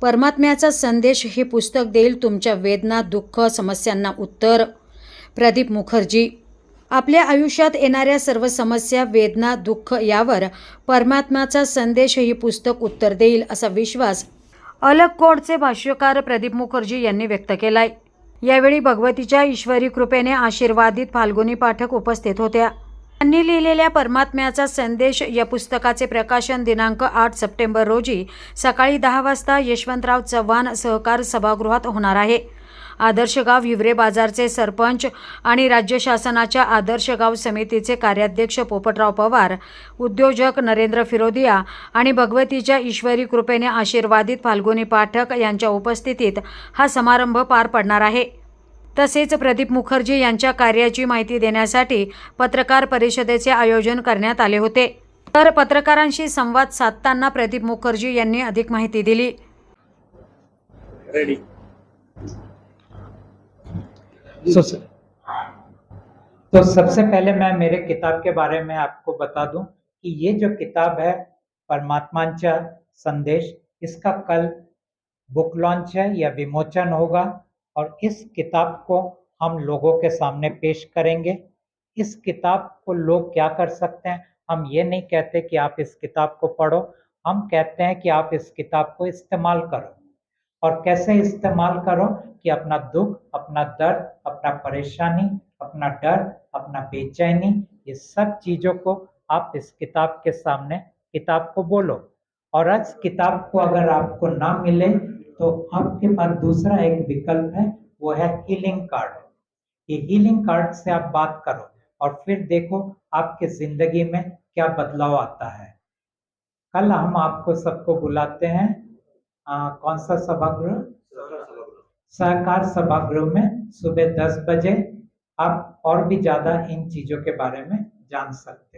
परमात्म्याचा संदेश हे पुस्तक देईल तुमच्या वेदना दुःख समस्यांना उत्तर. प्रदीप मुखर्जी आपल्या आयुष्यात येणाऱ्या सर्व समस्या वेदना दुःख यावर परमात्माचा संदेश हे पुस्तक उत्तर देईल असा विश्वास अलग कोडचे भाष्यकार प्रदीप मुखर्जी यांनी व्यक्त केलाय. यावेळी भगवतीच्या ईश्वरी कृपेने आशीर्वादित फाल्गुनी पाठक उपस्थित होत्या. त्यांनी लिहिलेल्या परमात्म्याचा संदेश या पुस्तकाचे प्रकाशन दिनांक आठ सप्टेंबर रोजी सकाळी दहा वाजता यशवंतराव चव्हाण सहकार सभागृहात होणार आहे. आदर्श गाव हिवरे बाजारचे सरपंच आणि राज्य शासनाच्या आदर्श गाव समितीचे कार्याध्यक्ष पोपटराव पवार उद्योजक नरेंद्र फिरोदिया आणि भगवतीच्या ईश्वरी कृपेने आशीर्वादित फाल्गुनी पाठक यांच्या उपस्थितीत हा समारंभ पार पडणार आहे. तसेच प्रदीप मुखर्जी यांच्या कार्याची माहिती देण्यासाठी पत्रकार परिषदेचे आयोजन करण्यात आले होते. तर पत्रकारांशी संवाद साधताना प्रदीप मुखर्जी यांनी अधिक माहिती दिली. तो सबसे पहले मैं मेरे किताब के बारे में आपको बता दूँ कि ये जो किताब है परमात्मांचा संदेश इसका कल बुक लॉन्च है या विमोचन होगा। और इस किताब को हम लोगों के सामने पेश करेंगे। इस किताब को लोग क्या कर सकते हैं? हम ये नहीं कहते कि आप इस किताब को पढ़ो। हम कहते हैं कि आप इस किताब को इस्तेमाल करो। और कैसे इस्तेमाल करो कि अपना दुख, अपना दर्द, अपना परेशानी, अपना डर, अपना बेचैनी, ये सब चीज़ों को आप इस किताब के सामने किताब को बोलो। और आज किताब को अगर आपको ना मिले तो आपके पास दूसरा एक विकल्प है वो है हीलिंग कार्ड ये हीलिंग कार्ड से आप बात करो और फिर देखो आपके ज़िंदगी में क्या बदलाव आता है। कल हम आपको सबको बुलाते हैं आ, कौन सा सभागृह? सहकार सभागृह में सुबह दस बजे। आप और भी ज़्यादा इन चीज़ों के बारे में जान सकते हैं